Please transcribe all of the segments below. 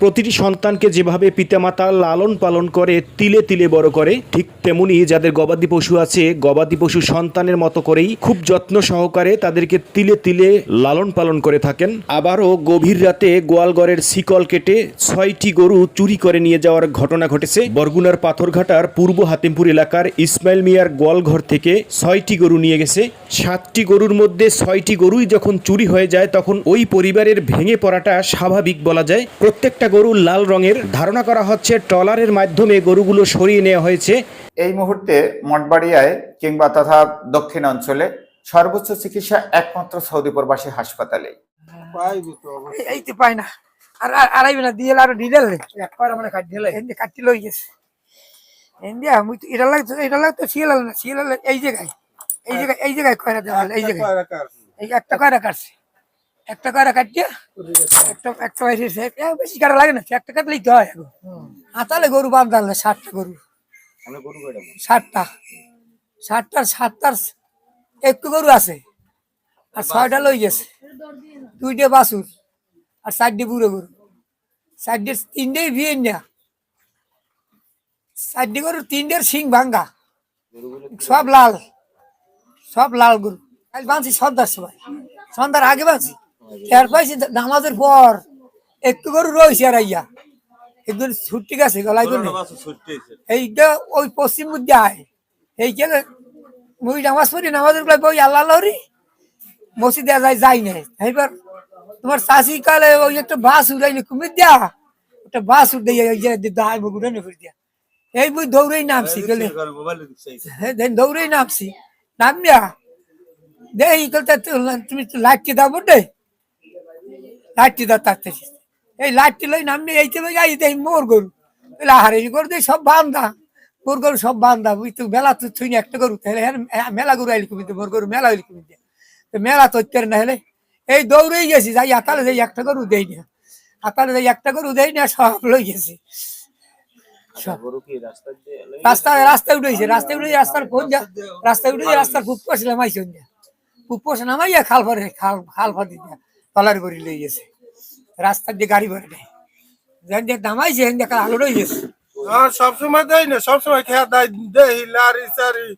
প্রতিটি সন্তানকে যেভাবে পিতামাতা লালন পালন করে, তিলে তিলে বড় করে, ঠিক তেমনি যাদের গবাদি পশু আছে, গবাদি পশু সন্তানের মতো করেই খুব যত্ন সহকারে তাদেরকে তিলে তিলে লালন পালন করে থাকেন। আবারও গভীর রাতে গোয়ালগড়ের শিকল কেটে ছয়টি গরু চুরি করে নিয়ে যাওয়ার ঘটনা ঘটেছে। বরগুনার পাথরঘাটার পূর্ব হাতিমপুর এলাকার ইসমাইল মিয়ার গোয়ালঘর থেকে ছয়টি গরু নিয়ে গেছে। সাতটি গরুর মধ্যে ছয়টি গরুই যখন চুরি হয়ে যায়, তখন ওই পরিবারের ভেঙে পড়াটা স্বাভাবিক বলা যায়। প্রত্যেকটা গরু লাল রঙের। ধারণা করা হচ্ছে ট্রলারের মাধ্যমে গরুগুলো সরিয়ে নেওয়া হয়েছে। এই মুহূর্তে মঠবাড়িয়ায় কিংবা তথা দক্ষিণ অঞ্চলে সর্বোচ্চ চিকিৎসা একমাত্র সৌদি প্রবাসী হাসপাতালে এই- এই তো পাই না। আর আর- আড়াইবে না দিয়ে আরও ডিটেল একবার মানে কাটি লই গেছে। তো এটা লাগতো এটা লাগতো শিয়াল না। শিয়াল এই জায়গায়। এই জায়গায় এই জায়গায় কয়রা দেওয়া এই জায়গায়। এই একটা কয়রা কাটছে? একটা কয়রা কাটিয়ে একটা একটা বাইরে বেশি কাটা লাগে না একটা কাটলেই তো হয় এখন হাতালে গরু বাঁধালে ষাটটা গরু। ষাটটা ষাটটার সাতটার একটু গরু আছে আর ছয়টা লই গেছে। দুইটা বাছুর আর চারটে বুড়ো গরু। চারটে তিনটেই বিয়ে না। চারটে গরুর তিনটের শিং ভাঙ্গা। সব লাল সব লাল গরু। আজ বাঁধছি সন্ধ্যার সময়। সন্ধ্যার আগে বাঁধছি এর পাইছি নামাজের পর একটু গরু রয়েছে আর আইয়া। একজন ছুটি গেছে গলায় এইটা ওই পশ্চিম বুদ্ধি আয়। এই কেন মুই নামাজ পড়ি নামাজের পর বই আল্লাহ আল্লাহরি মসজিদে যাই যাই না এইবার তোমার চাষি কালে ওই একটা বাস উড়াইলে কুমির দিয়া একটা বাস যে দায় বগুড়ে ফির দিয়া এই বই দৌড়েই নামছি গেলে। দৌড়েই নামছি। নামিয়া কলতে তুমি তো লাইটটি দাও বটে লাইটটি দাও তাতে এই লাইটটি লই নামনি এইতে লই যাই দেই মোর গরু। এলা হারে গরু দেই সব বান্ধা মোর গরু সব বান্ধা বুঝ তো মেলা তো থুই একটা গরু। তাহলে হ্যাঁ মেলা গরু আইলি কুমিতে মোর গরু মেলা আইলি কুমিতে। তো মেলা তো না হলে। এই দৌড়েই গেছি যাই আতালে যাই একটা গরু দেই না। আতালে যাই একটা গরু দেই না সব লই গেছি। রাস্তা রাস্তায় উঠেছে রাস্তায় উঠে রাস্তার যা রাস্তায় উঠে রাস্তার পয়সা নামাইয়া খাল ভরে খাল খাল দিয়া তলার গড়ি লই গেছে। রাস্তার দিয়ে গাড়ি ভরে নেই যেন দিয়ে নামাইছে হেন দেখা আলো রয়ে গেছে সবসময় দেয় না সবসময় খেয়া দেয়। দেই লারি সারি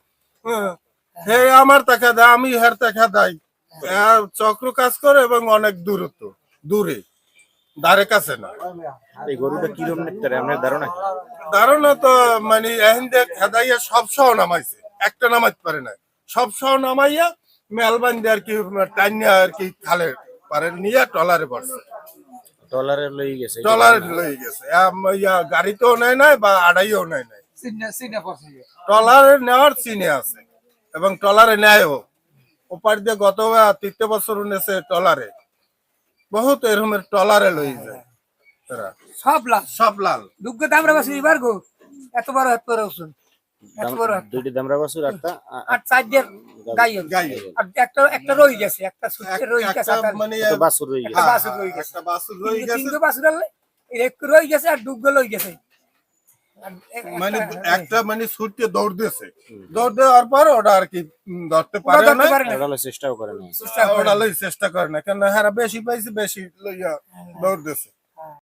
হ্যাঁ। হে আমার টাকা দেয় আমি হের টাকা দেয় চক্র কাজ করে এবং অনেক দূরত্ব দূরে। ধারে কাছে না। এই গরুটা কীরকম দেখতে আপনার ধারণা ধারণা তো মানে এহেন দেখ হেদাইয়া সব সহ নামাইছে। একটা নামাইতে পারে না সব সহ নামাইয়া মেলবান দিয়ে আর কি টাইনিয়া আর কি খালে পারে নিয়ে টলারে পড়ছে ট্রলারে লই গেছে টলারে লই গেছে। ইয়া গাড়িতেও নেয় নাই বা আড়াইও নেয় নাই? ট্রলারে নেওয়ার চিনে আছে এবং ট্রলারে নেয়ও। ওপার দিয়ে গত তৃতীয় বছর নেছে ট্রলারে বহুত এরকমের ট্রলারে লই যায়। সব লাল। সব লাল। দুগ্গ দামরা বাসি এবার গো এত বড় এত বড় দুইটি দামরা বাছুর একটা আর চার গাই গাই আর একটা একটা রই গেছে একটা সুচ্ছে রই গেছে মানে বাছুর একটা বাছুর রই গেছে। বাছুর রয়ে গেছে। তিনটে বাছুর আনলে রই গেছে আর ডুগ্গ লই গেছে। মানে একটা- একটা মানে ছুটতে দৌড় দিয়েছে। দৌড় দেওয়ার পর ওটা আর কি ধরতে পারে না। ওরা চেষ্টাও করে না চেষ্টা করে ওটা চেষ্টা করে না কেন হ্যাঁ বেশি পাইছে বেশি লইয়া দৌড় দিয়েছে।